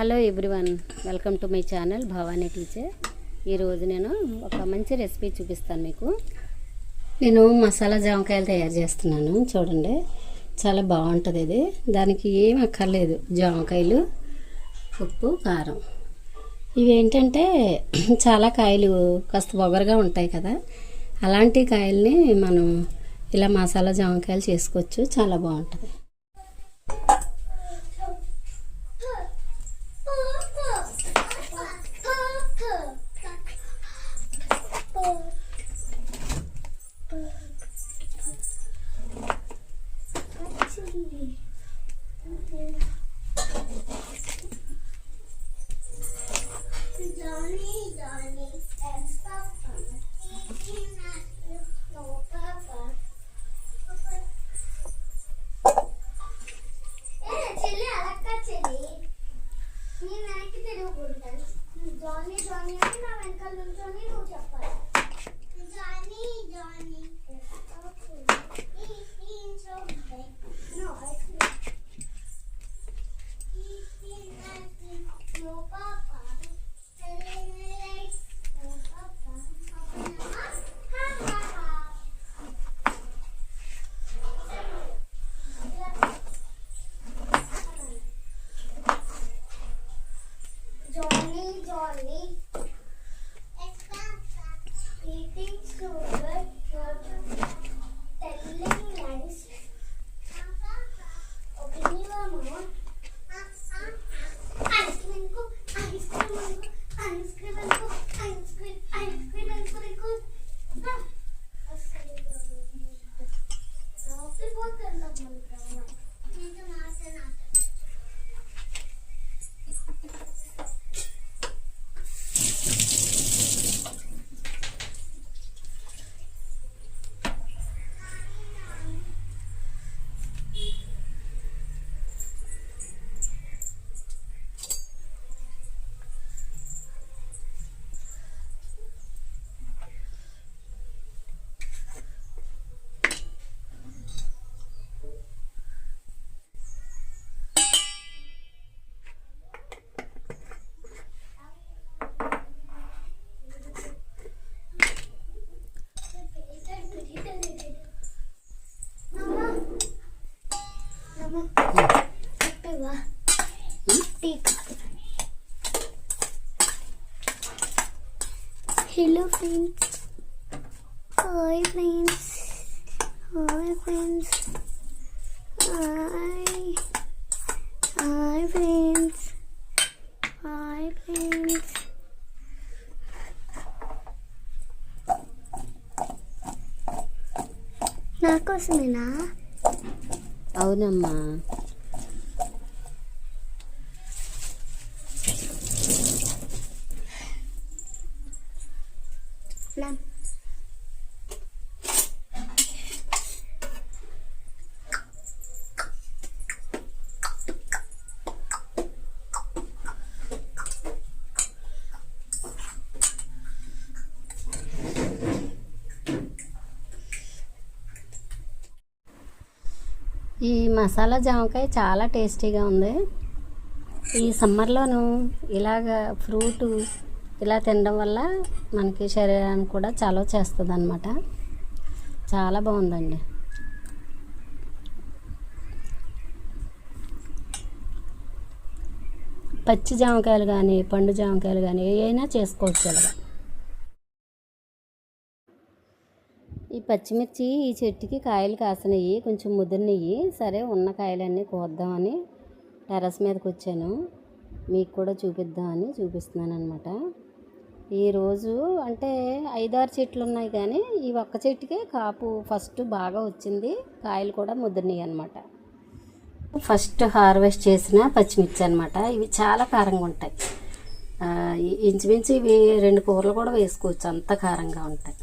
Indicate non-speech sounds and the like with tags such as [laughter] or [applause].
Hello everyone welcome to my channel Bhavani teacher. ఈరోజు నేను ఒక మంచి రెసిపీ చూపిస్తాను మీకు. నేను మసాలా జామకాయలు తయారు చేస్తున్నాను చూడండి. చాలా బాగుంటుంది ఇది. దానికి ఏం అక్కర్లేదు జామకాయలు ఉప్పు కారం. ఇవి ఏంటంటే [clears throat] చాలా కాయలు కాస్త బొగరగా ఉంటాయి కదా. అలాంటి కాయల్ని మనం ఇలా మసాలా జామకాయలు చేసుకోవచ్చు చాలా బాగుంటుంది. Oh. Johnny, Hello friends. Hi friends. Hi friends. Hi. Hi friends. Hi friends. నా కోసమేనా అవునమ్మా. ఈ మసాలా జామకాయ చాలా టేస్టీగా ఉంది. ఈ సమ్మర్లోను ఇలాగ ఫ్రూట్ ఇలా తినడం వల్ల మనకి శరీరానికి కూడా చాలా చేస్తుంది అనమాట చాలా బాగుందండి. పచ్చి జామకాయలు కానీ పండు జామకాయలు కానీ ఏవైనా చేసుకోవచ్చు ఈ పచ్చిమిర్చి ఈ చెట్టుకి కాయలు కాసినవి కొంచెం ముదిరినవి సరే ఉన్న కాయలన్నీ కోద్దామని టెర్రస్ మీదకి వచ్చాను. మీకు కూడా చూపిద్దామని చూపిస్తున్నాను అనమాట ఈరోజు అంటే ఐదారు చెట్లు ఉన్నాయి కానీ ఈ ఒక్క చెట్టుకే కాపు ఫస్ట్ బాగా వచ్చింది. కాయలు కూడా ముదిరినాయి అనమాట ఫస్ట్ హార్వెస్ట్ చేసిన పచ్చిమిర్చి అనమాట ఇవి చాలా కారంగా ఉంటాయి. ఇంచుమించు ఇవి రెండు కూరలు కూడా వేసుకోవచ్చు. అంత కారంగా ఉంటాయి.